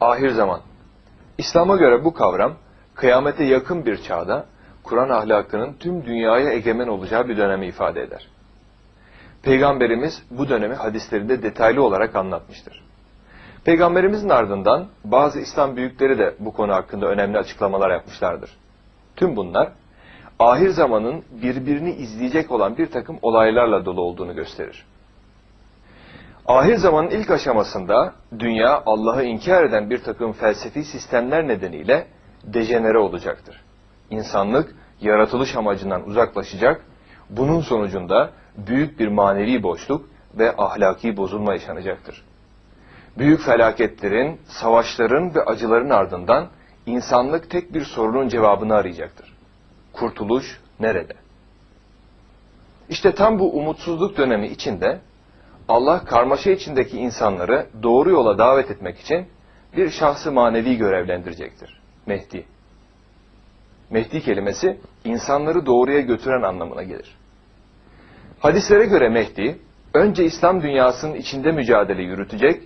Ahir zaman. İslam'a göre bu kavram, kıyamete yakın bir çağda, Kur'an ahlakının tüm dünyaya egemen olacağı bir dönemi ifade eder. Peygamberimiz bu dönemi hadislerinde detaylı olarak anlatmıştır. Peygamberimizin ardından bazı İslam büyükleri de bu konu hakkında önemli açıklamalar yapmışlardır. Tüm bunlar, ahir zamanın birbirini izleyecek olan bir takım olaylarla dolu olduğunu gösterir. Ahir zamanın ilk aşamasında dünya Allah'ı inkar eden bir takım felsefi sistemler nedeniyle dejenere olacaktır. İnsanlık yaratılış amacından uzaklaşacak, bunun sonucunda büyük bir manevi boşluk ve ahlaki bozulma yaşanacaktır. Büyük felaketlerin, savaşların ve acıların ardından insanlık tek bir sorunun cevabını arayacaktır. Kurtuluş nerede? İşte tam bu umutsuzluk dönemi içinde Allah karmaşa içindeki insanları doğru yola davet etmek için bir şahsı manevi görevlendirecektir. Mehdi. Mehdi kelimesi insanları doğruya götüren anlamına gelir. Hadislere göre Mehdi, önce İslam dünyasının içinde mücadele yürütecek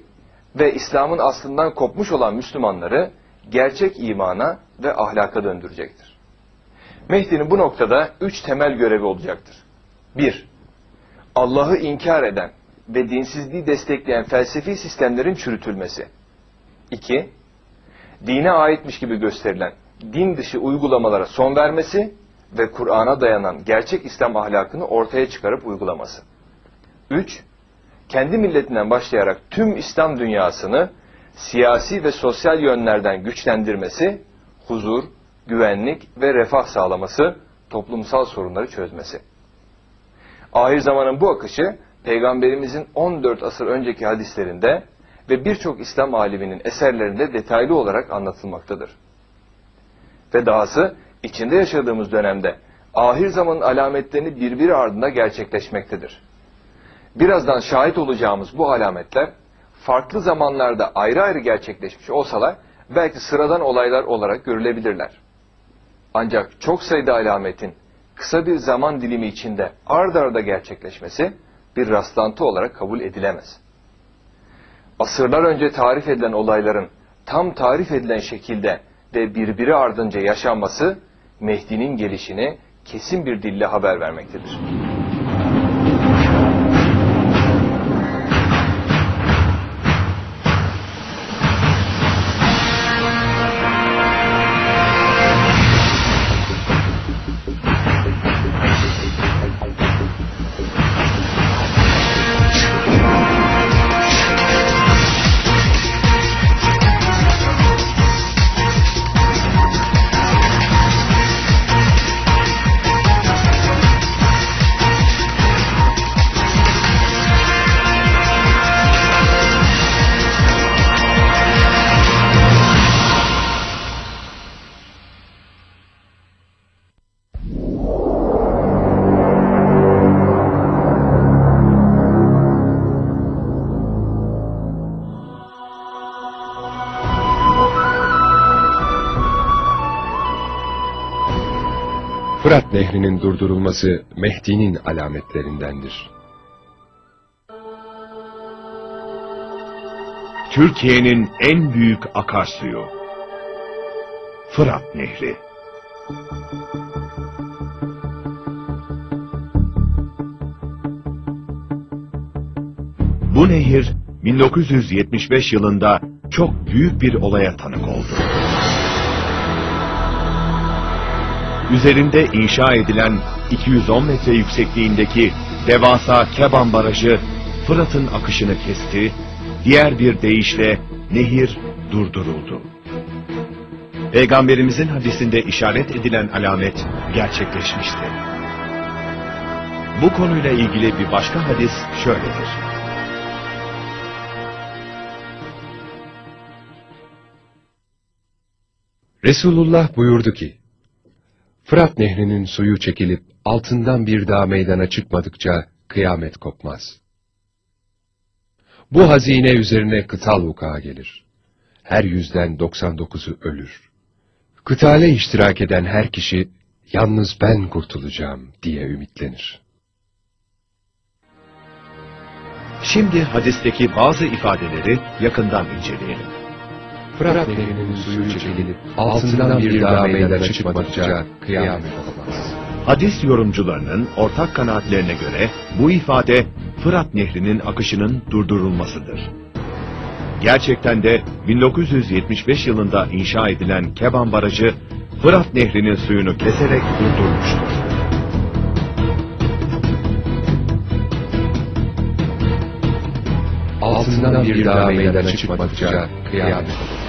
ve İslam'ın aslından kopmuş olan Müslümanları gerçek imana ve ahlaka döndürecektir. Mehdi'nin bu noktada üç temel görevi olacaktır. Bir, Allah'ı inkar eden ve dinsizliği destekleyen felsefi sistemlerin çürütülmesi. İki, dine aitmiş gibi gösterilen din dışı uygulamalara son vermesi ve Kur'an'a dayanan gerçek İslam ahlakını ortaya çıkarıp uygulaması. Üç, kendi milletinden başlayarak tüm İslam dünyasını siyasi ve sosyal yönlerden güçlendirmesi, huzur, güvenlik ve refah sağlaması, toplumsal sorunları çözmesi. Ahir zamanın bu akışı, Peygamberimizin 14 asır önceki hadislerinde ve birçok İslam aliminin eserlerinde detaylı olarak anlatılmaktadır. Ve dahası içinde yaşadığımız dönemde ahir zamanın alametlerini birbiri ardında gerçekleşmektedir. Birazdan şahit olacağımız bu alametler farklı zamanlarda ayrı ayrı gerçekleşmiş olsalar belki sıradan olaylar olarak görülebilirler. Ancak çok sayıda alametin kısa bir zaman dilimi içinde ard arda gerçekleşmesi bir rastlantı olarak kabul edilemez. Asırlar önce tarif edilen olayların tam tarif edilen şekilde ve birbiri ardınca yaşanması Mehdi'nin gelişini kesin bir dille haber vermektedir. Fırat Nehri'nin durdurulması Mehdi'nin alametlerindendir. Türkiye'nin en büyük akarsuyu. Fırat Nehri. Bu nehir 1975 yılında çok büyük bir olaya tanık oldu. Üzerinde inşa edilen 210 metre yüksekliğindeki devasa Keban Barajı Fırat'ın akışını kesti, diğer bir deyişle nehir durduruldu. Peygamberimizin hadisinde işaret edilen alamet gerçekleşmişti. Bu konuyla ilgili bir başka hadis şöyledir. Resulullah buyurdu ki, Fırat Nehri'nin suyu çekilip altından bir daha meydana çıkmadıkça kıyamet kopmaz. Bu hazine üzerine kıtal vuku'a gelir. Her yüzden 99'u ölür. Kıtale iştirak eden her kişi, yalnız ben kurtulacağım diye ümitlenir. Şimdi hadisteki bazı ifadeleri yakından inceleyelim. Fırat Nehri'nin suyu çekilip altından bir daha meydana çıkmadıkça kıyamet olamaz. Hadis yorumcularının ortak kanaatlerine göre bu ifade Fırat Nehri'nin akışının durdurulmasıdır. Gerçekten de 1975 yılında inşa edilen Keban Barajı Fırat Nehri'nin suyunu keserek durdurmuştur. Altından bir daha meydana çıkmadıkça kıyamet olamaz.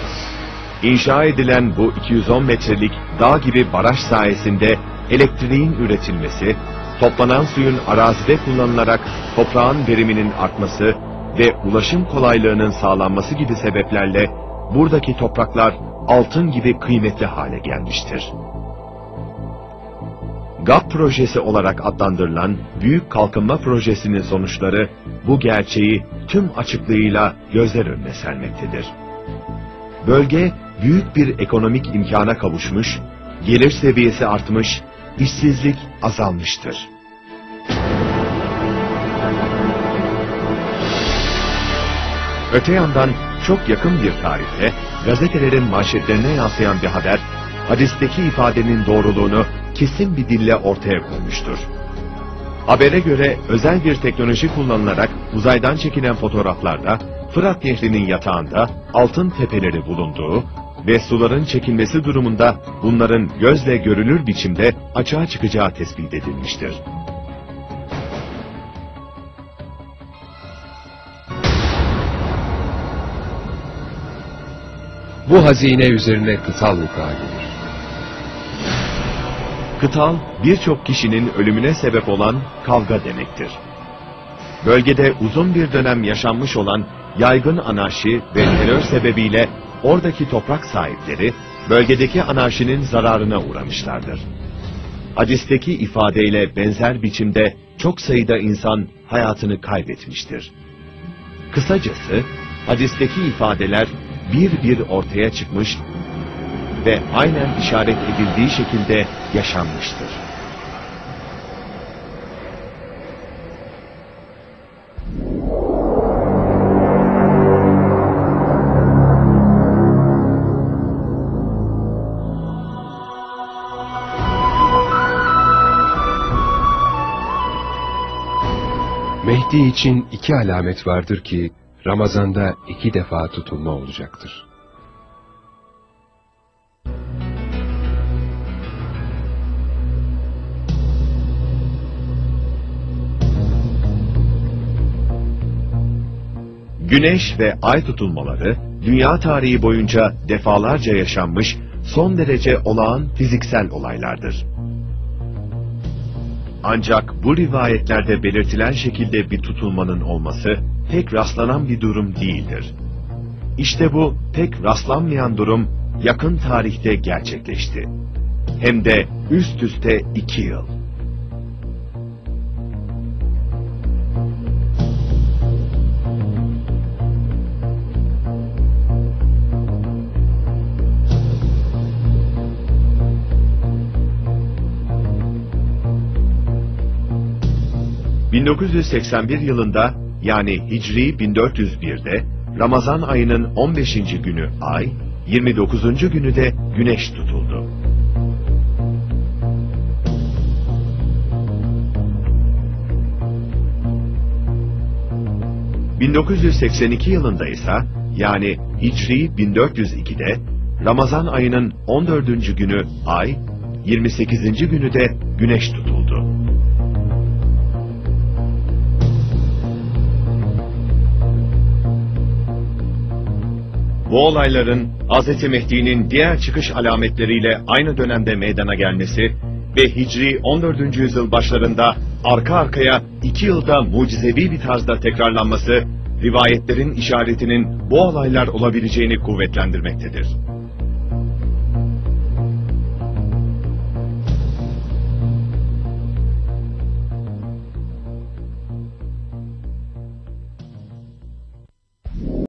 İnşa edilen bu 210 metrelik dağ gibi baraj sayesinde elektriğin üretilmesi, toplanan suyun arazide kullanılarak toprağın veriminin artması ve ulaşım kolaylığının sağlanması gibi sebeplerle buradaki topraklar altın gibi kıymetli hale gelmiştir. GAP projesi olarak adlandırılan Büyük Kalkınma Projesi'nin sonuçları bu gerçeği tüm açıklığıyla gözler önüne sermektedir. Bölge büyük bir ekonomik imkana kavuşmuş, gelir seviyesi artmış, işsizlik azalmıştır. Öte yandan çok yakın bir tarihte gazetelerin manşetlerine yansıyan bir haber, hadisteki ifadenin doğruluğunu kesin bir dille ortaya koymuştur. Habere göre özel bir teknoloji kullanılarak uzaydan çekilen fotoğraflarda Fırat Nehri'nin yatağında altın tepeleri bulunduğu ve suların çekilmesi durumunda bunların gözle görülür biçimde açığa çıkacağı tespit edilmiştir. Bu hazine üzerine kıtal vuku'a gelir. Kıtal birçok kişinin ölümüne sebep olan kavga demektir. Bölgede uzun bir dönem yaşanmış olan yaygın anarşi ve terör sebebiyle oradaki toprak sahipleri bölgedeki anarşinin zararına uğramışlardır. Hadisteki ifadeyle benzer biçimde çok sayıda insan hayatını kaybetmiştir. Kısacası hadisteki ifadeler bir bir ortaya çıkmış ve aynen işaret edildiği şekilde yaşanmıştır. Mehdi için iki alamet vardır ki Ramazan'da iki defa tutulma olacaktır. Güneş ve ay tutulmaları dünya tarihi boyunca defalarca yaşanmış son derece olağan fiziksel olaylardır. Ancak bu rivayetlerde belirtilen şekilde bir tutulmanın olması pek rastlanan bir durum değildir. İşte bu pek rastlanmayan durum yakın tarihte gerçekleşti. Hem de üst üste iki yıl. ...1981 yılında yani Hicri 1401'de Ramazan ayının 15. günü ay, 29. günü de güneş tutuldu. ...1982 yılında ise yani Hicri 1402'de Ramazan ayının 14. günü ay, 28. günü de güneş tutuldu. Bu olayların Hz. Mehdi'nin diğer çıkış alametleriyle aynı dönemde meydana gelmesi ve Hicri 14. yüzyıl başlarında arka arkaya iki yılda mucizevi bir tarzda tekrarlanması, rivayetlerin işaretinin bu olaylar olabileceğini kuvvetlendirmektedir.